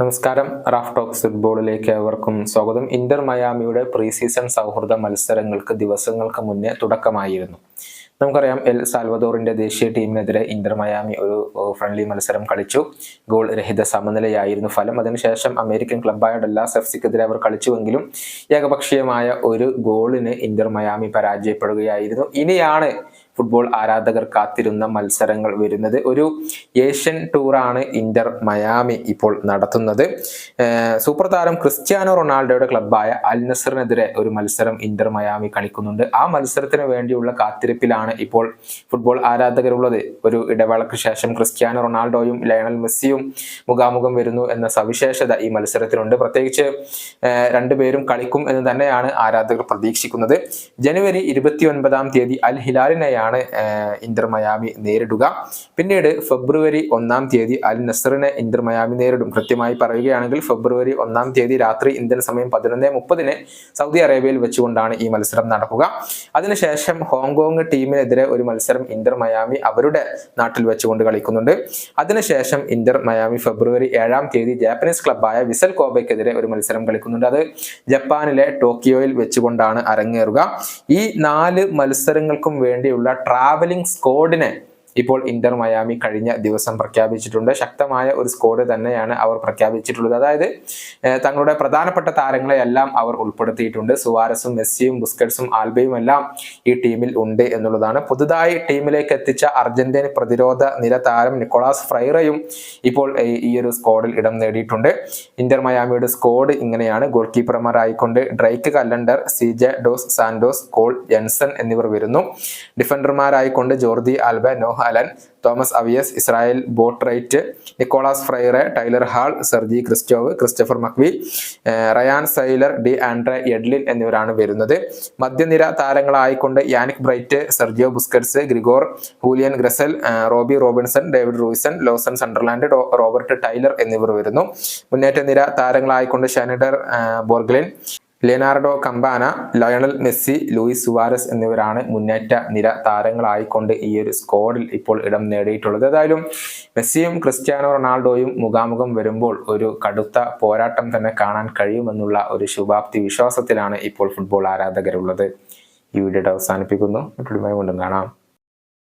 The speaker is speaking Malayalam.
നമസ്കാരം. റാഫ് ടോക്സ് ഫുട്ബോളിലേക്ക് ഏവർക്കും സ്വാഗതം. ഇന്റർ മയാമിയുടെ പ്രീ സീസൺ സൗഹൃദ മത്സരങ്ങൾക്ക് ദിവസങ്ങൾക്ക് മുന്നേ തുടക്കമായിരുന്നു. നമുക്കറിയാം എൽ സാൽവദോറിന്റെ ദേശീയ ടീമിനെതിരെ ഇന്റർ മയാമി ഒരു ഫ്രണ്ട്ലി മത്സരം കളിച്ചു. ഗോൾ രഹിത സമനിലയായിരുന്നു ഫലം. അതിനുശേഷം അമേരിക്കൻ ക്ലബായ ഡല്ലാസ് എഫ് സിക്കെതിരെ അവർ കളിച്ചുവെങ്കിലും ഏകപക്ഷീയമായ ഒരു ഗോളിന് ഇന്റർ മയാമി പരാജയപ്പെടുകയായിരുന്നു. ഇനിയാണ് ഫുട്ബോൾ ആരാധകർ കാത്തിരുന്ന മത്സരങ്ങൾ വരുന്നത്. ഒരു ഏഷ്യൻ ടൂറാണ് ഇന്റർ മയാമി ഇപ്പോൾ നടത്തുന്നത്. സൂപ്പർ താരം ക്രിസ്ത്യാനോ റൊണാൾഡോയുടെ ക്ലബായ അൽ നസറിനെതിരെ ഒരു മത്സരം ഇന്റർ മയാമി കളിക്കുന്നുണ്ട്. ആ മത്സരത്തിന് വേണ്ടിയുള്ള കാത്തിരിപ്പിലാണ് ഇപ്പോൾ ഫുട്ബോൾ ആരാധകരുള്ളത്. ഒരു ഇടവേളയ്ക്ക് ശേഷം ക്രിസ്ത്യാനോ റൊണാൾഡോയും ലയണൽ മെസ്സിയും മുഖാമുഖം വരുന്നു എന്ന സവിശേഷത ഈ മത്സരത്തിലുണ്ട്. പ്രത്യേകിച്ച് രണ്ടുപേരും കളിക്കും എന്ന് തന്നെയാണ് ആരാധകർ പ്രതീക്ഷിക്കുന്നത്. ജനുവരി ഇരുപത്തി ഒൻപതാം തീയതി അൽ ഹിലാലിനെയാണ് ഏർ ഇന്റർ മയാമി നേരിടുക. പിന്നീട് ഫെബ്രുവരി ഒന്നാം തീയതി അൽ നസറിനെ ഇന്റർ മയാമി നേരിടും. കൃത്യമായി പറയുകയാണെങ്കിൽ ഫെബ്രുവരി ഒന്നാം തീയതി രാത്രി ഇന്ത്യൻ സമയം പതിനൊന്ന് മുപ്പതിന് സൗദി അറേബ്യയിൽ വെച്ചുകൊണ്ടാണ് ഈ മത്സരം നടക്കുക. അതിനുശേഷം ഹോങ്കോങ് ടീമിനെതിരെ ഒരു മത്സരം ഇന്റർ മയാമി അവരുടെ നാട്ടിൽ വെച്ചുകൊണ്ട് കളിക്കുന്നുണ്ട്. അതിനുശേഷം ഇന്റർ മയാമി ഫെബ്രുവരി ഏഴാം തീയതി ജാപ്പനീസ് ക്ലബായ വിസൽ കോബയ്ക്കെതിരെ ഒരു മത്സരം കളിക്കുന്നുണ്ട്. അത് ജപ്പാനിലെ ടോക്കിയോയിൽ വെച്ചുകൊണ്ടാണ് അരങ്ങേറുക. ഈ നാല് മത്സരങ്ങൾക്കും വേണ്ടിയുള്ള ട്രാവലിംഗ് സ്ക്വാഡിനെ ഇപ്പോൾ ഇന്റർ മയാമി കഴിഞ്ഞ ദിവസം പ്രഖ്യാപിച്ചിട്ടുണ്ട്. ശക്തമായ ഒരു സ്കോഡ് തന്നെയാണ് അവർ പ്രഖ്യാപിച്ചിട്ടുള്ളത്. അതായത് തങ്ങളുടെ പ്രധാനപ്പെട്ട താരങ്ങളെയെല്ലാം അവർ ഉൾപ്പെടുത്തിയിട്ടുണ്ട്. സുവാരസും മെസ്സിയും ബുസ്കറ്റ്സും ആൽബയും എല്ലാം ഈ ടീമിൽ ഉണ്ട് എന്നുള്ളതാണ്. പുതുതായി ടീമിലേക്ക് എത്തിച്ച അർജന്റീന പ്രതിരോധ നിര താരം നിക്കോളാസ് ഫ്രൈറയും ഇപ്പോൾ ഈ- ഈ ഒരു സ്കോഡിൽ ഇടം നേടിയിട്ടുണ്ട്. ഇന്റർ മയാമിയുടെ സ്കോഡ് ഇങ്ങനെയാണ്. Goal കീപ്പർമാരായിക്കൊണ്ട് Drake Callender C J dos Santos Cole Jensen എന്നിവർ വരുന്നു. ഡിഫൻഡർമാരായിക്കൊണ്ട് Jordi Alba Noah Allen Tomas Aviles Israel Boatwright Nicolas Freire Tyler Hall Sergii Kryvtsov Christopher McVey Ryan Sailor De Andre Yedlin എന്നിവരാണ് വരുന്നത്. മധ്യനിര താരങ്ങളായിക്കൊണ്ട് Yannick Bright Sergio Busquets Gregore Julian Gressel Robbie Robinson David Ruiz Lawson Sunderland Robert Taylor എന്നിവർ വരുന്നു. മുന്നേറ്റ നിര താരങ്ങളായിക്കൊണ്ട് Shanyder Borgelin Leonardo Campana Lionel Messi Luis Suarez എന്നിവരാണ് മുന്നേറ്റ നിര താരങ്ങളായിക്കൊണ്ട് ഈ ഒരു സ്കോഡിൽ ഇപ്പോൾ ഇടം നേടിയിട്ടുള്ളത്. ഏതായാലും മെസ്സിയും ക്രിസ്ത്യാനോ റൊണാൾഡോയും മുഖാമുഖം വരുമ്പോൾ ഒരു കടുത്ത പോരാട്ടം തന്നെ കാണാൻ കഴിയുമെന്നുള്ള ഒരു ശുഭാപ്തി വിശ്വാസത്തിലാണ് ഇപ്പോൾ ഫുട്ബോൾ ആരാധകരുള്ളത്. ഈ വീഡിയോ അവസാനിപ്പിക്കുന്നു. മറ്റൊരു കാണാം.